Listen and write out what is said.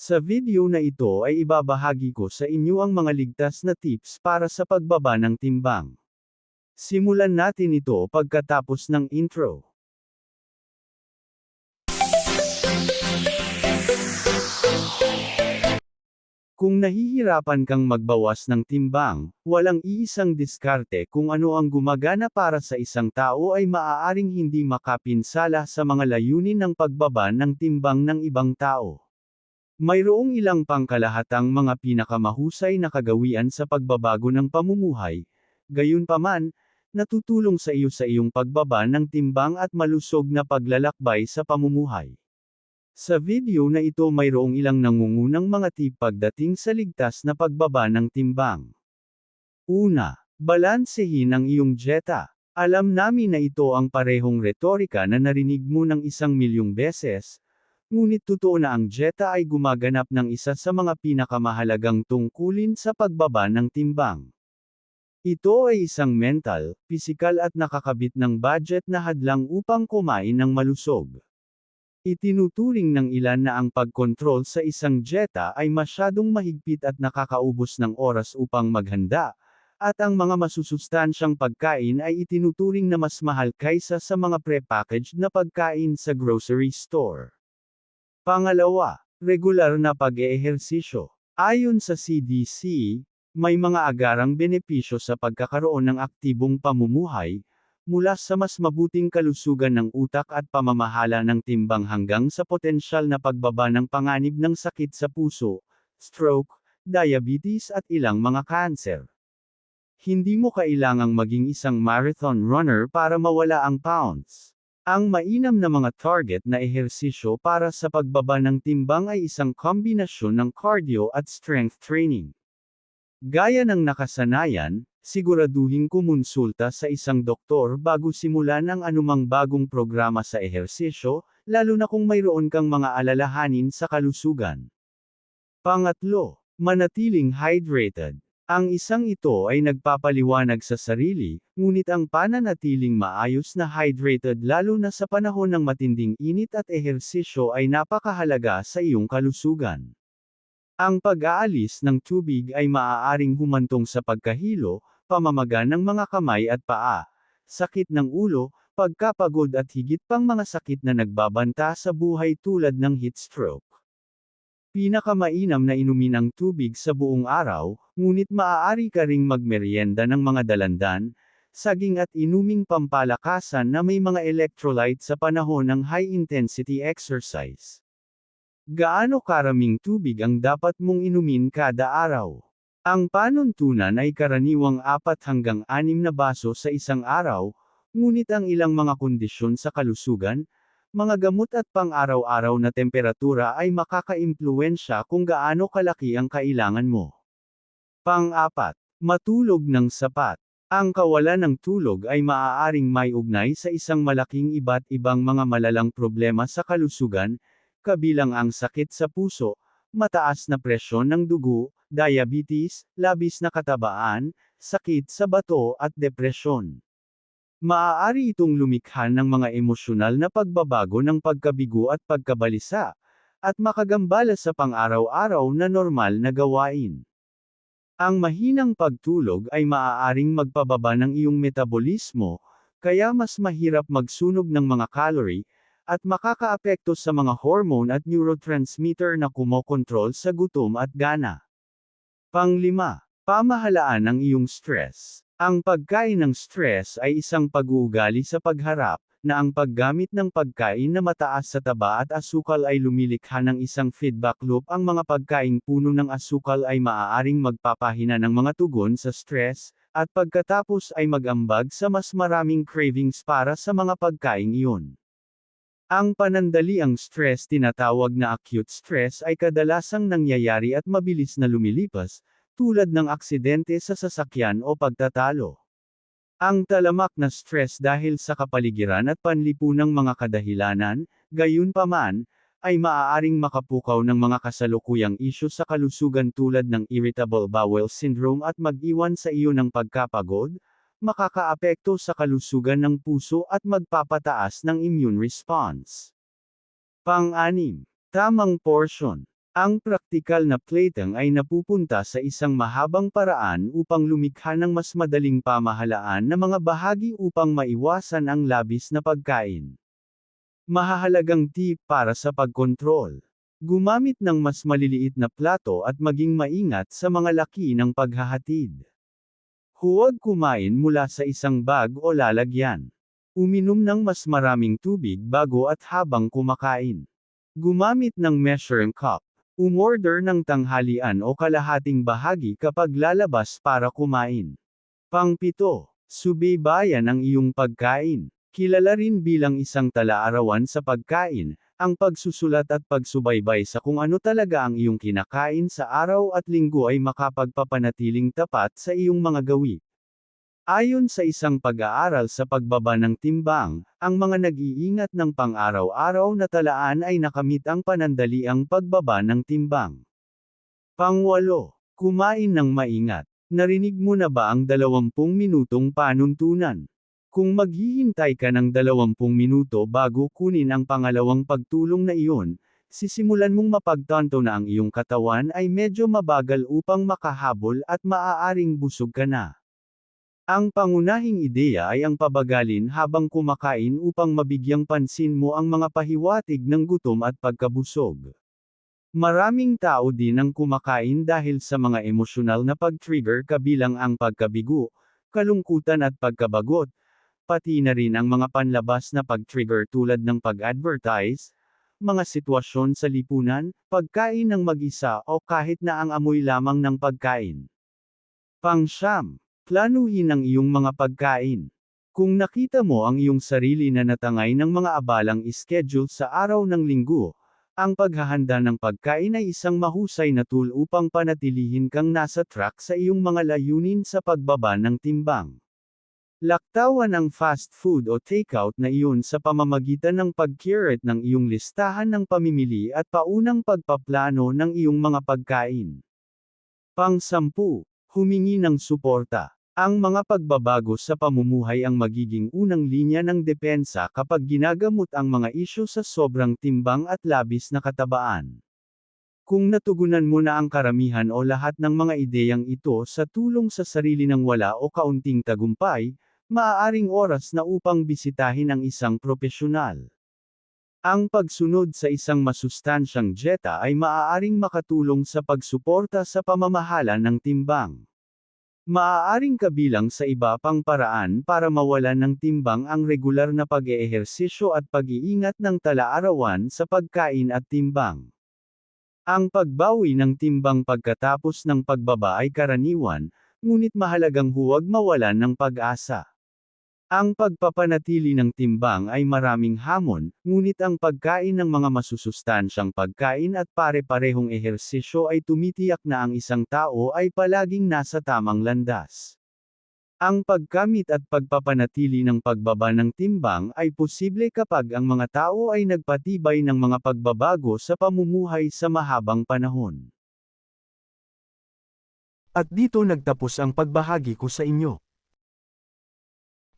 Sa video na ito ay ibabahagi ko sa inyo ang mga ligtas na tips para sa pagbaba ng timbang. Simulan natin ito pagkatapos ng intro. Kung nahihirapan kang magbawas ng timbang, walang iisang diskarte kung ano ang gumagana para sa isang tao ay maaaring hindi makapinsala sa mga layunin ng pagbaba ng timbang ng ibang tao. Mayroong ilang pangkalahatang mga pinakamahusay na kagawian sa pagbabago ng pamumuhay, gayunpaman, natutulong sa iyo sa iyong pagbaba ng timbang at malusog na paglalakbay sa pamumuhay. Sa video na ito mayroong ilang nangungunang mga tip pagdating sa ligtas na pagbaba ng timbang. Una, balansehin ang iyong dieta. Alam namin na ito ang parehong retorika na narinig mo ng isang milyong beses, ngunit totoo na ang dieta ay gumaganap ng isa sa mga pinakamahalagang tungkulin sa pagbaba ng timbang. Ito ay isang mental, pisikal at nakakabit ng budget na hadlang upang kumain ng malusog. Itinuturing ng ilan na ang pagkontrol sa isang dieta ay masyadong mahigpit at nakakaubos ng oras upang maghanda, at ang mga masusustansyang pagkain ay itinuturing na mas mahal kaysa sa mga prepackaged na pagkain sa grocery store. Pangalawa, regular na pag-eehersisyo. Ayon sa CDC, may mga agarang benepisyo sa pagkakaroon ng aktibong pamumuhay, mula sa mas mabuting kalusugan ng utak at pamamahala ng timbang hanggang sa potensyal na pagbaba ng panganib ng sakit sa puso, stroke, diabetes at ilang mga kanser. Hindi mo kailangang maging isang marathon runner para mawala ang pounds. Ang mainam na mga target na ehersisyo para sa pagbaba ng timbang ay isang kombinasyon ng cardio at strength training. Gaya ng nakasanayan, siguraduhin kumonsulta sa isang doktor bago simulan ang anumang bagong programa sa ehersisyo, lalo na kung mayroon kang mga alalahanin sa kalusugan. Pangatlo, manatiling hydrated. Ang isang ito ay nagpapaliwanag sa sarili, ngunit ang pananatiling maayos na hydrated lalo na sa panahon ng matinding init at ehersisyo ay napakahalaga sa iyong kalusugan. Ang pag-aalis ng tubig ay maaaring humantong sa pagkahilo, pamamaga ng mga kamay at paa, sakit ng ulo, pagkapagod at higit pang mga sakit na nagbabanta sa buhay tulad ng heat stroke. Pinakamainam na inumin ang tubig sa buong araw, ngunit maaari ka ring magmeryenda ng mga dalandan, saging at inuming pampalakasan na may mga electrolyte sa panahon ng high-intensity exercise. Gaano karaming tubig ang dapat mong inumin kada araw? Ang panuntunan ay karaniwang 4 hanggang 6 na baso sa isang araw, ngunit ang ilang mga kondisyon sa kalusugan, mga gamot at pang-araw-araw na temperatura ay makakaimpluwensya kung gaano kalaki ang kailangan mo. Pang-apat, matulog ng sapat. Ang kawalan ng tulog ay maaaring may ugnay sa isang malaking iba't ibang mga malalang problema sa kalusugan, kabilang ang sakit sa puso, mataas na presyon ng dugo, diabetes, labis na katabaan, sakit sa bato at depresyon. Maaari itong lumikha ng mga emosyonal na pagbabago ng pagkabigo at pagkabalisa, at makagambala sa pang-araw-araw na normal na gawain. Ang mahinang pagtulog ay maaaring magpababa ng iyong metabolismo, kaya mas mahirap magsunog ng mga calorie, at makakaapekto sa mga hormone at neurotransmitter na kumokontrol sa gutom at gana. Panglima, pamahalaan ng iyong stress. Ang pagkain ng stress ay isang pag-uugali sa pagharap, na ang paggamit ng pagkain na mataas sa taba at asukal ay lumilikha ng isang feedback loop. Ang mga pagkaing puno ng asukal ay maaaring magpapahina ng mga tugon sa stress, at pagkatapos ay magambag sa mas maraming cravings para sa mga pagkaing iyon. Ang panandaliang stress tinatawag na acute stress ay kadalasang nangyayari at mabilis na lumilipas, tulad ng aksidente sa sasakyan o pagtatalo. Ang talamak na stress dahil sa kapaligiran at panlipunang mga kadahilanan, gayunpaman, ay maaaring makapukaw ng mga kasalukuyang isyu sa kalusugan tulad ng irritable bowel syndrome at mag-iwan sa iyo ng pagkapagod, makakaapekto sa kalusugan ng puso at magpapataas ng immune response. Pang-anim, tamang portion. Ang praktikal na plating ay napupunta sa isang mahabang paraan upang lumikha ng mas madaling pamahalaan na mga bahagi upang maiwasan ang labis na pagkain. Mahahalagang tip para sa pagkontrol. Gumamit ng mas maliliit na plato at maging maingat sa mga laki ng paghahatid. Huwag kumain mula sa isang bag o lalagyan. Uminom ng mas maraming tubig bago at habang kumakain. Gumamit ng measuring cup. Umorder ng tanghalian o kalahating bahagi kapag lalabas para kumain. Pangpito, subaybayan ang iyong pagkain. Kilala rin bilang isang talaarawan sa pagkain, ang pagsusulat at pagsubaybay sa kung ano talaga ang iyong kinakain sa araw at linggo ay makapagpapanatiling tapat sa iyong mga gawi. Ayon sa isang pag-aaral sa pagbaba ng timbang, ang mga nag-iingat ng pang-araw-araw na talaan ay nakamit ang panandaliang pagbaba ng timbang. Pangwalo, kumain ng maingat. Narinig mo na ba ang 20 minutong panuntunan? Kung maghihintay ka ng 20 minuto bago kunin ang pangalawang pagtulong na iyon, sisimulan mong mapagtanto na ang iyong katawan ay medyo mabagal upang makahabol at maaaring busog ka na. Ang pangunahing ideya ay ang pabagalin habang kumakain upang mabigyang pansin mo ang mga pahiwatig ng gutom at pagkabusog. Maraming tao din ang kumakain dahil sa mga emosyonal na pag-trigger kabilang ang pagkabigo, kalungkutan at pagkabagot, pati na rin ang mga panlabas na pag-trigger tulad ng pag-advertise, mga sitwasyon sa lipunan, pagkain ng mag-isa o kahit na ang amoy lamang ng pagkain. Pangsyam, planuhin ang iyong mga pagkain. Kung nakita mo ang iyong sarili na natangay ng mga abalang schedule sa araw ng linggo, ang paghahanda ng pagkain ay isang mahusay na tool upang panatilihin kang nasa track sa iyong mga layunin sa pagbaba ng timbang. Laktawan ang fast food o takeout na iyon sa pamamagitan ng pag-curate ng iyong listahan ng pamimili at paunang pagpaplano ng iyong mga pagkain. Pang-sampu, humingi ng suporta. Ang mga pagbabago sa pamumuhay ang magiging unang linya ng depensa kapag ginagamot ang mga isyu sa sobrang timbang at labis na katabaan. Kung natugunan mo na ang karamihan o lahat ng mga ideyang ito sa tulong sa sarili ng wala o kaunting tagumpay, maaaring oras na upang bisitahin ang isang propesyonal. Ang pagsunod sa isang masustansyang dieta ay maaaring makatulong sa pagsuporta sa pamamahala ng timbang. Maaaring kabilang sa iba pang paraan para mawalan ng timbang ang regular na pag-eehersisyo at pag-iingat ng tala-arawan sa pagkain at timbang. Ang pagbawi ng timbang pagkatapos ng pagbaba ay karaniwan, ngunit mahalagang huwag mawalan ng pag-asa. Ang pagpapanatili ng timbang ay maraming hamon, ngunit ang pagkain ng mga masusustansyang pagkain at pare-parehong ehersisyo ay tumitiyak na ang isang tao ay palaging nasa tamang landas. Ang pagkamit at pagpapanatili ng pagbaba ng timbang ay posible kapag ang mga tao ay nagpatibay ng mga pagbabago sa pamumuhay sa mahabang panahon. At dito nagtapos ang pagbahagi ko sa inyo.